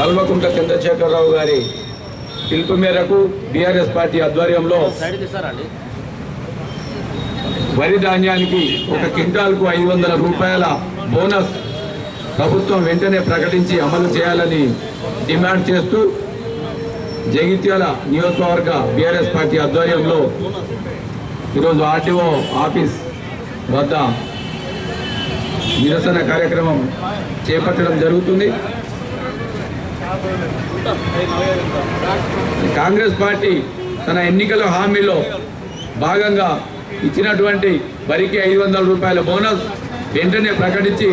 కల్వకుంట్ల చంద్రశేఖరరావు గారి పిలుపు మేరకు బీఆర్ఎస్ పార్టీ ఆధ్వర్యంలో వరి ధాన్యానికి ఒక క్వింటాల్కు ఐదు వందల రూపాయల బోనస్ ప్రభుత్వం వెంటనే ప్రకటించి అమలు చేయాలని డిమాండ్ చేస్తూ జగిత్యాల నియోజకవర్గ బీఆర్ఎస్ పార్టీ ఆధ్వర్యంలో ఈరోజు ఆర్టీఓ ఆఫీస్ వద్ద నిరసన కార్యక్రమం చేపట్టడం జరుగుతుంది. కాంగ్రెస్ పార్టీ తన ఎన్నికల హామీలో భాగంగా ఇచ్చినటువంటి వరికి ఐదు వందల రూపాయల బోనస్ వెంటనే ప్రకటించి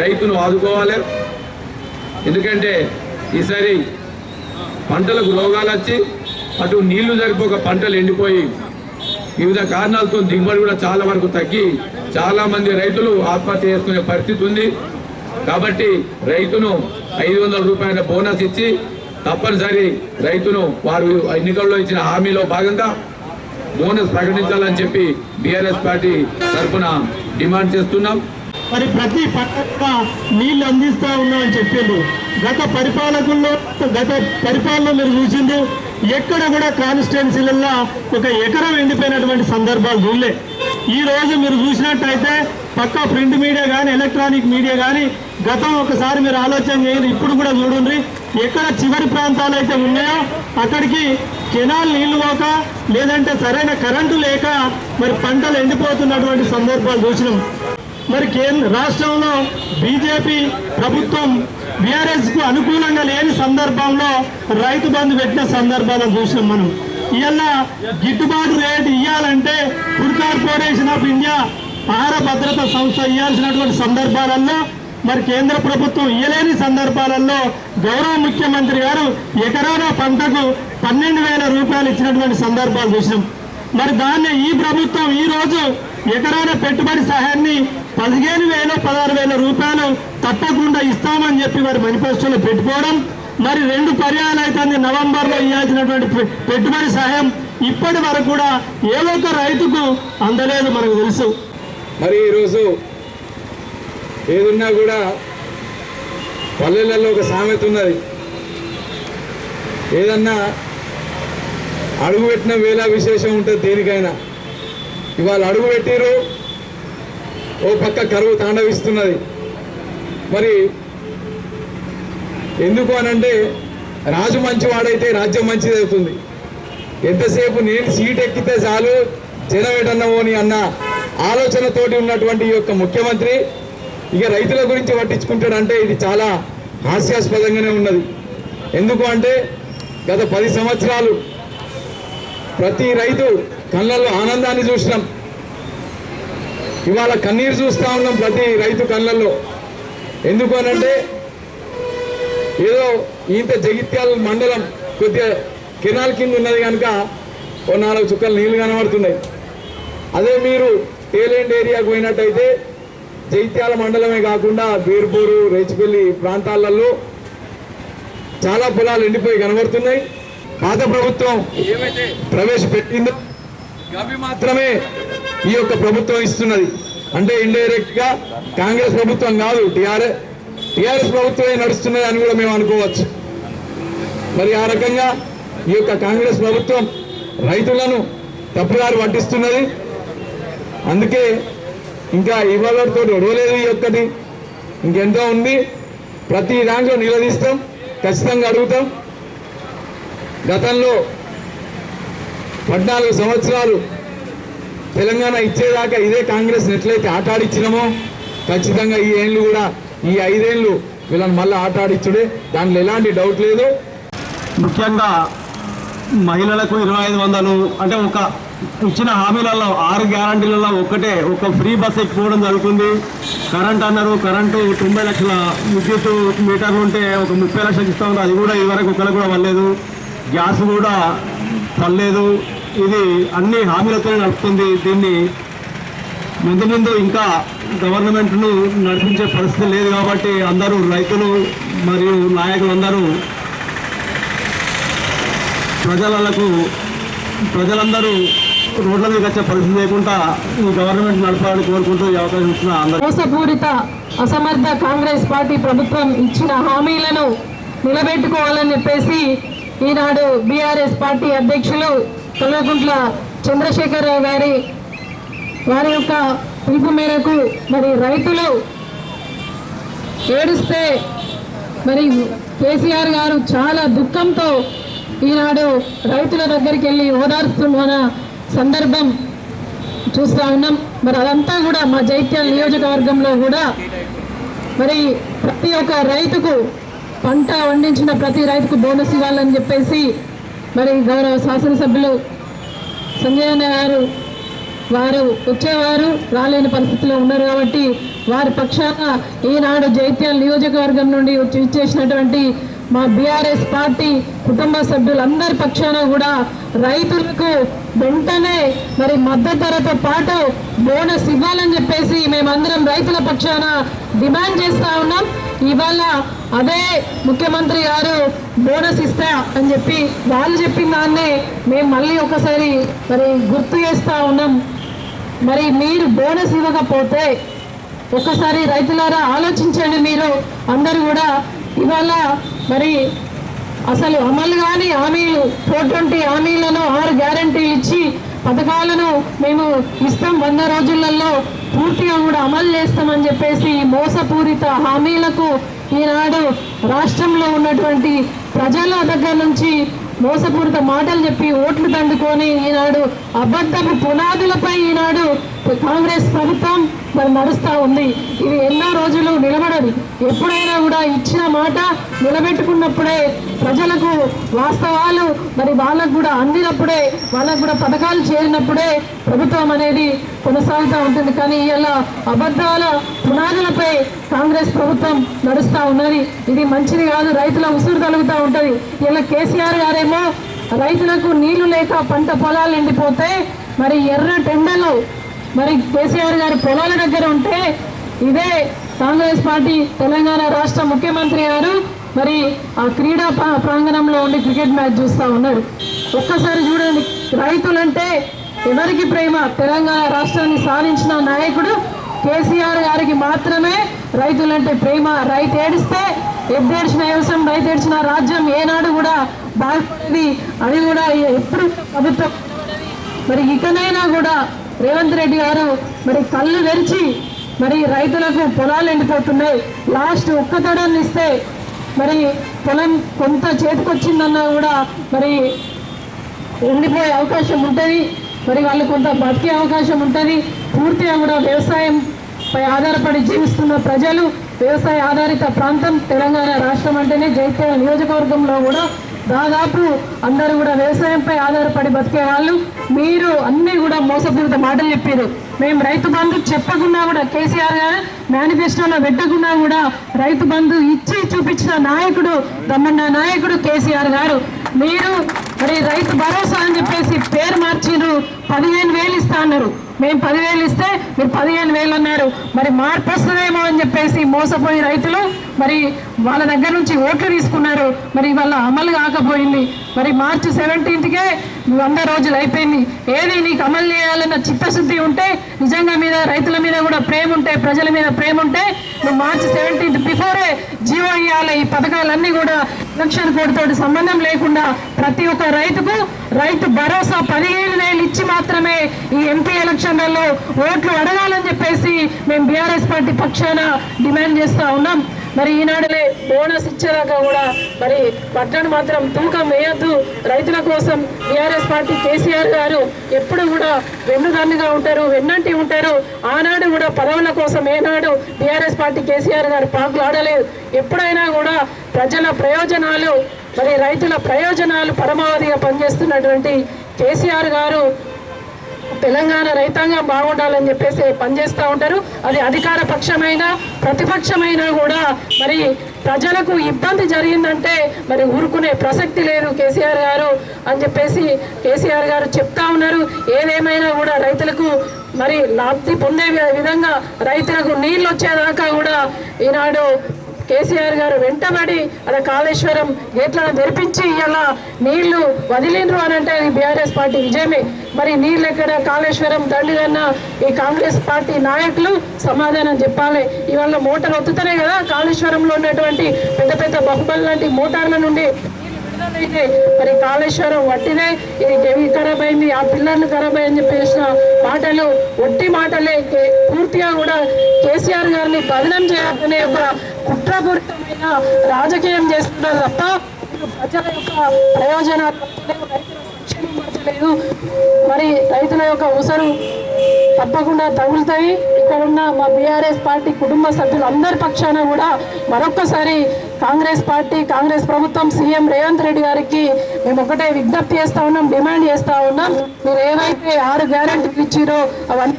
రైతును ఆదుకోవాలి. ఎందుకంటే ఈసారి పంటలకు రోగాలు వచ్చి అటు నీళ్ళు సరిపోక పంటలు ఎండిపోయి వివిధ కారణాలతో దిగుబడి కూడా చాలా వరకు తగ్గి చాలామంది రైతులు ఆత్మహత్య చేసుకునే పరిస్థితి ఉంది. కాబట్టి రైతును ఐదు వందల రూపాయల బోనస్ ఇచ్చి తప్పనిసరి రైతును వారు ఎన్నికల్లో ఇచ్చిన హామీలో భాగంగా బోనస్ ప్రకటించాలని చెప్పి బీఆర్ఎస్ పార్టీ తరఫున డిమాండ్ చేస్తున్నాం. మరి ప్రతి పక్క నీళ్ళు అందిస్తా ఉన్నామని చెప్పిండ్రు గత పరిపాలకుల్లో గత పరిపాలన మీరు చూసింది ఎక్కడ కూడా కాన్స్టిట్యున్సీలలో ఒక ఎకరం ఎండిపోయినటువంటి సందర్భాలు చూడలే. ఈ రోజు మీరు చూసినట్టయితే పక్క ప్రింట్ మీడియా కానీ ఎలక్ట్రానిక్ మీడియా కానీ గతం ఒకసారి మీరు ఆలోచన చేయండి. ఇప్పుడు కూడా చూడండి. ఎక్కడ చివరి ప్రాంతాలు అయితే ఉన్నాయో అక్కడికి కెనాల్ నీళ్ళు పోక లేదంటే సరైన కరెంటు లేక మరి పంటలు ఎండిపోతున్నటువంటి సందర్భాలు చూసినాం. మరి కేంద్ర రాష్ట్రంలో బీజేపీ ప్రభుత్వం బీఆర్ఎస్కు అనుకూలంగా లేని సందర్భంలో రైతు బంధు పెట్టిన సందర్భాలను చూసినాం మనం. ఇవాళ గిట్టుబాటు రేటు ఇవ్వాలంటే ఫుడ్ కార్పొరేషన్ ఆఫ్ ఇండియా ఆహార భద్రత సంస్థ ఇవ్వాల్సినటువంటి సందర్భాలలో మరి కేంద్ర ప్రభుత్వం ఇయ్యలేని సందర్భాలలో గౌరవ ముఖ్యమంత్రి గారు ఎకరానా పంటకు పన్నెండు వేల రూపాయలు ఇచ్చినటువంటి సందర్భాలు చూసినాం. మరి దాన్ని ఈ ప్రభుత్వం ఈ రోజు ఎకరాల పెట్టుబడి సహాయాన్ని పదిహేను వేల పదహారు వేల రూపాయలు తప్పకుండా ఇస్తామని చెప్పి వారి మేనిఫెస్టోలో పెట్టుకోవడం మరి రెండు పర్యాలు అయితే నవంబర్లో ఇవ్వాల్సినటువంటి పెట్టుబడి సహాయం ఇప్పటి వరకు కూడా ఏ ఒక్క రైతుకు అందలేదు మనకు తెలుసు. మరి ఈరోజు ఏదున్నా కూడా పల్లెలలో ఒక సామెత ఉన్నది. ఏదన్నా అడుగు పెట్టిన వేళ విశేషం ఉంటుంది దేనికైనా. ఇవాళ అడుగు పెట్టిరు ఓ పక్క కరువు తాండవిస్తున్నది. మరి ఎందుకు అనంటే రాజు మంచివాడైతే రాజ్యం మంచిది అవుతుంది. ఎంతసేపు నేను సీట్ ఎక్కితే చాలు జనం ఎటన్నవోని అన్నా ఆలోచనతోటి ఉన్నటువంటి ఈ యొక్క ముఖ్యమంత్రి ఇక రైతుల గురించి పట్టించుకుంటాడంటే ఇది చాలా హాస్యాస్పదంగానే ఉన్నది. ఎందుకు అంటే గత పది సంవత్సరాలు ప్రతి రైతు కళ్ళల్లో ఆనందాన్ని చూసినాం. ఇవాళ కన్నీరు చూస్తా ఉన్నాం ప్రతి రైతు కళ్ళల్లో. ఎందుకు అనంటే ఏదో ఇంత జగిత్యాల మండలం కొద్దిగా కెనాల్ కింద ఉన్నది కనుక ఓ నాలుగు చుక్కలు నీళ్ళు కనబడుతున్నాయి. అదే మీరు టేలెండ్ ఏరియాకు పోయినట్టయితే జైత్యాల మండలమే కాకుండా బీర్పూరు రేచిపల్లి ప్రాంతాలలో చాలా పొలాలు ఎండిపోయి కనబడుతున్నాయి. పాత ప్రభుత్వం ఏమైతే? ప్రవేశపెట్టిందో అవి మాత్రమే ఈ యొక్క ప్రభుత్వం ఇస్తున్నది. అంటే ఇండైరెక్ట్గా కాంగ్రెస్ ప్రభుత్వం కాదు టిఆర్ఎస్ టిఆర్ఎస్ ప్రభుత్వమే నడుస్తున్నది అని కూడా మేము అనుకోవచ్చు. మరి ఆ రకంగా ఈ యొక్క కాంగ్రెస్ ప్రభుత్వం రైతులను తప్పుదారి పట్టిస్తున్నది. అందుకే ఇంకా ఇవాళతో ఎడవలేదు ఈ ఒక్కటి. ఇంకెంతో ఉంది. ప్రతి దాంట్లో నిలదీస్తాం. ఖచ్చితంగా అడుగుతాం. గతంలో పద్నాలుగు సంవత్సరాలు తెలంగాణ ఇచ్చేదాకా ఇదే కాంగ్రెస్ ఎట్లయితే ఆటాడిచ్చినామో ఖచ్చితంగా ఈ ఏళ్ళు కూడా ఈ ఐదేళ్ళు వీళ్ళని మళ్ళీ ఆటాడిచ్చుడే. దాంట్లో ఎలాంటి డౌట్ లేదు ముఖ్యంగా మహిళలకు ఇరవై ఐదు వందలు అంటే ఒక ఇచ్చిన హామీలలో ఆరు గ్యారంటీలలో ఒక్కటే ఒక ఫ్రీ బస్ ఎక్కిపోవడం జరుగుతుంది. కరెంట్ అన్నారు కరెంటు తొంభై లక్షల విద్యుత్ మీటర్లు ఉంటే ఒక ముప్పై లక్షలు ఇస్తా ఉన్నారు. అది కూడా ఇదివరకు ఒకరు కూడా వల్లేదు గ్యాస్ కూడా పడలేదు. ఇది అన్ని హామీలతో నడుపుతుంది. దీన్ని ముందు ముందు ఇంకా గవర్నమెంట్ను నడిపించే పరిస్థితి లేదు కాబట్టి అందరూ రైతులు మరియు నాయకులు అందరూ ప్రజలకు ప్రజలందరూ రోడ్ల మీద వచ్చే పరిస్థితి లేకుండా ఈ గవర్నమెంట్ నడపాలని కోరుకుంటూ ఈ అవకాశం ఇచ్చిన మోసపూరిత అసమర్థ కాంగ్రెస్ పార్టీ ప్రభుత్వం ఇచ్చిన హామీలను నిలబెట్టుకోవాలని చెప్పేసి ఈనాడు బీఆర్ఎస్ పార్టీ అధ్యక్షులు తొలగుంట్ల చంద్రశేఖరరావు గారి వారి యొక్క పిలుపు మేరకు మరి రైతులు ఏడుస్తే మరి కేసీఆర్ గారు చాలా దుఃఖంతో ఈనాడు రైతుల దగ్గరికి వెళ్ళి ఓదార్స్తున్న సందర్భం చూస్తూ ఉన్నాం. మరి అదంతా కూడా మా జైత్యాల నియోజకవర్గంలో కూడా మరి ప్రతి ఒక్క రైతుకు పంట పండించిన ప్రతి రైతుకు బోనస్ ఇవ్వాలని చెప్పేసి మరి గౌరవ శాసనసభ్యులు సంజయ్ అన్న గారు వారు వచ్చేవారు రాలేని పరిస్థితిలో ఉన్నారు కాబట్టి వారి పక్షాన ఈనాడు జైత్యాల నియోజకవర్గం నుండి వచ్చి ఇచ్చేసినటువంటి మా బీఆర్ఎస్ పార్టీ కుటుంబ సభ్యులందరి పక్షాన కూడా రైతులకు వెంటనే మరి మద్దతు ధరతో పాటు బోనస్ ఇవ్వాలని చెప్పేసి మేమందరం రైతుల పక్షాన డిమాండ్ చేస్తా ఉన్నాం. ఇవాళ అదే ముఖ్యమంత్రి గారు బోనస్ ఇస్తా అని చెప్పి వాళ్ళు చెప్పిన దాన్నే మేము మళ్ళీ ఒకసారి మరి గుర్తు చేస్తా ఉన్నాం. మరి మీరు బోనస్ ఇవ్వకపోతే ఒకసారి రైతులారా ఆలోచించండి మీరు. అందరూ కూడా ఇవాళ మరి అసలు అమలు కాని హామీలు ఫోర్ ట్వంటీ హామీలను ఆరు గ్యారంటీలు ఇచ్చి పథకాలను మేము ఇస్తాం. వంద రోజులలో పూర్తిగా కూడా అమలు చేస్తామని చెప్పేసి ఈ మోసపూరిత హామీలకు ఈనాడు రాష్ట్రంలో ఉన్నటువంటి ప్రజల దగ్గర నుంచి మోసపూరిత మాటలు చెప్పి ఓట్లు దండుకొని ఈనాడు అబద్ధపు పునాదులపై ఈనాడు కాంగ్రెస్ ప్రభుత్వం మరి నడుస్తూ ఉంది. ఇది ఎన్నో రోజులు నిలబడదు ఎప్పుడైనా కూడా ఇచ్చిన మాట నిలబెట్టుకున్నప్పుడే ప్రజలకు వాస్తవాలు మరి వాళ్ళకు కూడా అందినప్పుడే వాళ్ళకు కూడా పథకాలు చేరినప్పుడే ప్రభుత్వం అనేది కొనసాగుతూ ఉంటుంది. కానీ ఇలా అబద్ధాల పునాదులపై కాంగ్రెస్ ప్రభుత్వం నడుస్తూ ఉన్నది. ఇది మంచిది కాదు రైతుల ఉసురు తలుగుతూ ఉంటుంది. ఇలా కేసీఆర్ గారేమో రైతులకు నీళ్ళు లేక పంట పొలాలు ఎండిపోతే మరి ఎర్ర టెండలు మరి కేసీఆర్ గారి పొలాల దగ్గర ఉంటే ఇదే కాంగ్రెస్ పార్టీ తెలంగాణ రాష్ట్ర ముఖ్యమంత్రి గారు మరి ఆ క్రీడా ప్రాంగణంలో ఉండి క్రికెట్ మ్యాచ్ చూస్తూ ఉన్నారు. ఒక్కసారి చూడండి రైతులంటే ఎవరికి ప్రేమ? తెలంగాణ రాష్ట్రాన్ని సాధించిన నాయకుడు కేసీఆర్ గారికి మాత్రమే రైతులంటే ప్రేమ. రైతు ఏడిస్తే ఎద్దేడ్చిన వ్యవసాయం రైతు ఏడ్చిన రాజ్యం ఏనాడు కూడా బాగుంది అది కూడా ఎప్పుడు ప్రభుత్వం మరి ఇకనైనా కూడా రేవంత్ రెడ్డి గారు మరి కళ్ళు తెరిచి మరి రైతులకు పొలాలు ఎండిపోతున్నాయి. లాస్ట్ ఒక్క తడాన్ని ఇస్తే మరి పొలం కొంత చేతికొచ్చిందన్నా కూడా మరి ఎండిపోయే అవకాశం ఉంటుంది. మరి వాళ్ళు కొంత బతికే అవకాశం ఉంటుంది. పూర్తిగా కూడా వ్యవసాయంపై ఆధారపడి జీవిస్తున్న ప్రజలు వ్యవసాయ ఆధారిత ప్రాంతం తెలంగాణ రాష్ట్రం అంటేనే జైత్యాల నియోజకవర్గంలో కూడా దాదాపు అందరూ కూడా వ్యవసాయంపై ఆధారపడి బతికే వాళ్ళు మీరు అన్నీ కూడా మోసపూరిత మాటలు చెప్పారు. మేము రైతు బంధు చెప్పకుండా కూడా కేసీఆర్ గారు మేనిఫెస్టోలో పెట్టకుండా కూడా రైతు బంధు ఇచ్చి చూపించిన నాయకుడు దమ్మన్న నాయకుడు కేసీఆర్ గారు. మీరు మరి రైతు భరోసా అని చెప్పేసి పదిహేను వేలు ఇస్తా అన్నారు. మేము పదివేలు ఇస్తే మీరు పదిహేను వేలు అన్నారు. మరి మార్పు వస్తుందేమో అని చెప్పేసి మోసపోయి రైతులు మరి వాళ్ళ దగ్గర నుంచి ఓట్లు తీసుకున్నారు. మరి వాళ్ళ అమలు కాకపోయింది. మరి మార్చి సెవెంటీన్త్కే వంద రోజులు అయిపోయింది. ఏది నీకు అమలు చేయాలన్న చిత్తశుద్ధి ఉంటే నిజంగా మీద రైతుల మీద కూడా ప్రేమ ఉంటే ప్రజల మీద ప్రేమ ఉంటే నువ్వు మార్చి సెవెంటీన్త్ ఇవ్వాలి ఈ పథకాలన్నీ కూడా ఎలక్షన్ కోడ్ తోటి సంబంధం లేకుండా ప్రతి ఒక్క రైతుకు రైతు భరోసా పదిహేను వేలు ఇచ్చి మాత్రమే ఈ ఎంపీ ఎలక్షన్లలో ఓట్లు అడగాలని చెప్పేసి మేము బీఆర్ఎస్ పార్టీ పక్షాన డిమాండ్ చేస్తా ఉన్నాం. మరి ఈనాడులే బోనస్ ఇచ్చేదాకా కూడా మరి పట్టణం మాత్రం తూకం వేయద్దు. రైతుల కోసం బీఆర్ఎస్ పార్టీ కేసీఆర్ గారు ఎప్పుడు కూడా వెన్నుదన్నుగా ఉంటారు వెన్నంటి ఉంటారు. ఆనాడు కూడా పదవుల కోసం ఏనాడు బీఆర్ఎస్ పార్టీ కేసీఆర్ గారు పాకులు ఆడలేదు ఎప్పుడైనా కూడా ప్రజల ప్రయోజనాలు మరి రైతుల ప్రయోజనాలు పరమావధిగా పనిచేస్తున్నటువంటి కేసీఆర్ గారు తెలంగాణ రైతాంగం బాగుండాలని చెప్పేసి పనిచేస్తూ ఉంటారు. అది అధికార పక్షమైన ప్రతిపక్షమైనా కూడా మరి ప్రజలకు ఇబ్బంది జరిగిందంటే మరి ఊరుకునే ప్రసక్తి లేదు కేసీఆర్ గారు అని చెప్పేసి కేసీఆర్ గారు చెప్తా ఉన్నారు. ఏదేమైనా కూడా రైతులకు మరి లబ్ధి పొందే విధంగా రైతులకు నీళ్ళు వచ్చేదాకా కూడా ఈనాడు కేసీఆర్ గారు వెంటబడి అలా కాళేశ్వరం గేట్లను తెరిపించి ఇలా నీళ్ళు వదిలిండ్రు అని అంటే అది బీఆర్ఎస్ పార్టీ విజయమే. మరి నీళ్ళు ఎక్కడ? కాళేశ్వరం దండిగన్న ఈ కాంగ్రెస్ పార్టీ నాయకులు సమాధానం చెప్పాలి. ఇవాళ మోటార్ ఒత్తుతనే కదా కాళేశ్వరంలో ఉన్నటువంటి పెద్ద పెద్ద బహుబలి లాంటి మోటార్ల నుండి అయితే మరి కాళేశ్వరం వట్టిదే. ఇది ఖరాబ్ అయింది ఆ పిల్లర్లు ఖరాబ్ అయ్యని చెప్పేసిన మాటలు. ఒట్టి మాటలే. కే- పూర్తిగా కూడా కేసీఆర్ గారిని బదనం చేయాలనే ఒక కుట్రపూరితమైన రాజకీయం చేస్తున్నారు తప్ప ప్రజల యొక్క ప్రయోజనాలు పట్టలేదు, రైతుల సంక్షేమం పట్టలేదు మరి రైతుల యొక్క ఉసరు తప్పకుండా తగులుతాయి. ఇక్కడ ఉన్న మా బీఆర్ఎస్ పార్టీ కుటుంబ సభ్యులు అందరి పక్షాన కూడా మరొక్కసారి కాంగ్రెస్ పార్టీ కాంగ్రెస్ ప్రభుత్వం సీఎం రేవంత్ రెడ్డి గారికి మేము ఒకటే విజ్ఞప్తి చేస్తా ఉన్నాం డిమాండ్ చేస్తా ఉన్నాం. మీరు ఏవైతే ఆరు గ్యారెంటీలు ఇచ్చిరో అవన్నీ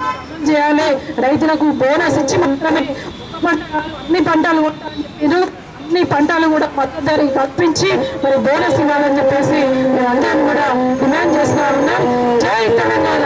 చేయాలి. రైతులకు బోనస్ ఇచ్చి మాత్రమే ఒక అన్ని పంటలు కొంటారని చెప్పారు. అన్ని పంటలు కూడా మద్దతు ధర కల్పించి మరి బోనస్ ఇవ్వాలని చెప్పేసి మేము అందరం కూడా డిమాండ్ చేస్తా ఉన్నాం జై తెలంగాణ.